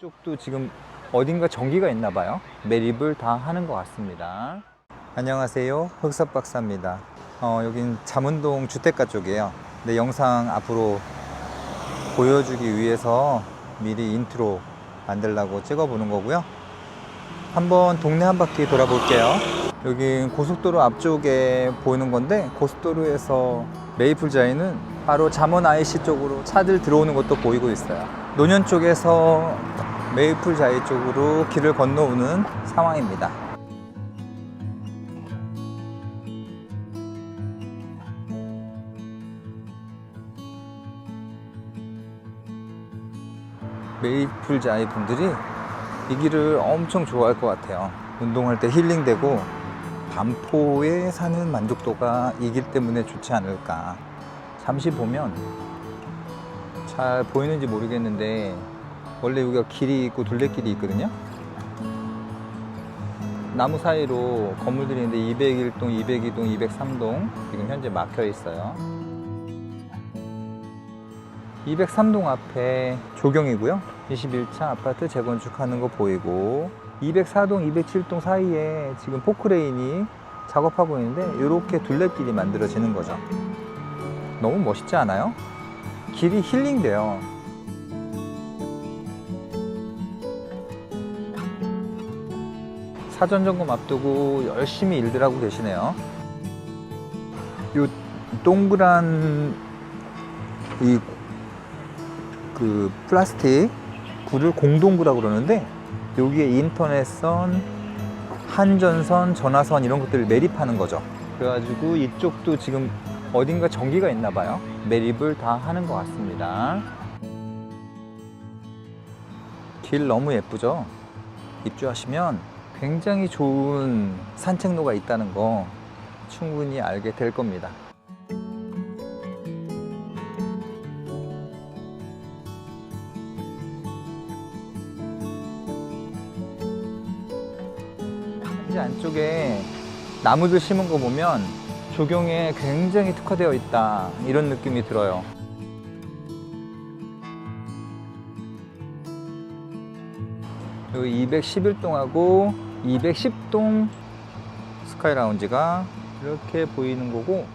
쪽도 지금 어딘가 전기가 있나 봐요. 매립을 다 하는 것 같습니다. 안녕하세요. 흑석 박사입니다. 어, 여긴 잠원동 주택가 쪽이에요. 내 영상 앞으로 보여주기 위해서 미리 인트로 만들려고 찍어보는 거고요. 한번 동네 한 바퀴 돌아볼게요. 여기 고속도로 앞쪽에 보이는 건데 고속도로에서 메이플자이는 바로 잠원 IC 쪽으로 차들 들어오는 것도 보이고 있어요. 노년 쪽에서 메이플 자이 쪽으로 길을 건너오는 상황입니다. 메이플 자이 분들이 이 길을 엄청 좋아할 것 같아요. 운동할 때 힐링되고 반포에 사는 만족도가 이 길 때문에 좋지 않을까. 잠시 보면 잘 보이는지 모르겠는데 원래 여기가 길이 있고 둘레길이 있거든요. 나무 사이로 건물들이 있는데 201동, 202동, 203동 지금 현재 막혀 있어요. 203동 앞에 조경이고요. 21차 아파트 재건축하는 거 보이고 204동, 207동 사이에 지금 포크레인이 작업하고 있는데 이렇게 둘레길이 만들어지는 거죠. 너무 멋있지 않아요? 길이 힐링돼요. 사전 점검 앞두고 열심히 일들 하고 계시네요. 요 동그란 이 그 플라스틱 굴을 공동구라고 그러는데 여기에 인터넷선, 한전선, 전화선 이런 것들을 매립하는 거죠. 그래가지고 이쪽도 지금 어딘가 전기가 있나 봐요. 매립을 다 하는 것 같습니다. 길 너무 예쁘죠? 입주하시면 굉장히 좋은 산책로가 있다는 거 충분히 알게 될 겁니다. 단지 안쪽에 나무들 심은 거 보면 조경에 굉장히 특화되어 있다 이런 느낌이 들어요. 여기 211동하고 210동 스카이 라운지가 이렇게 보이는 거고.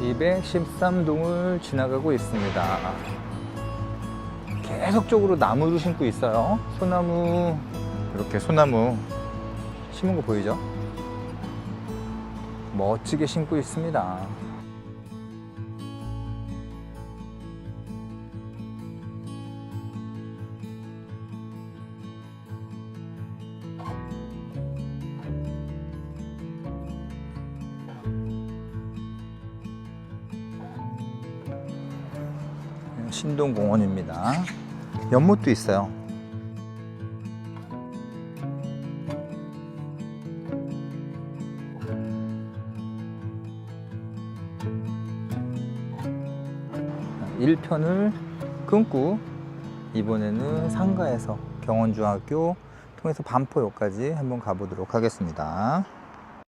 (213동을) 지나가고 있습니다. 계속적으로 나무를 심고 있어요. 소나무 이렇게 소나무 심은 거 보이죠? 멋지게 심고 있습니다. 신동공원입니다. 연못도 있어요. 일편을 끊고 이번에는 상가에서 경원중학교 통해서 반포역까지 한번 가보도록 하겠습니다.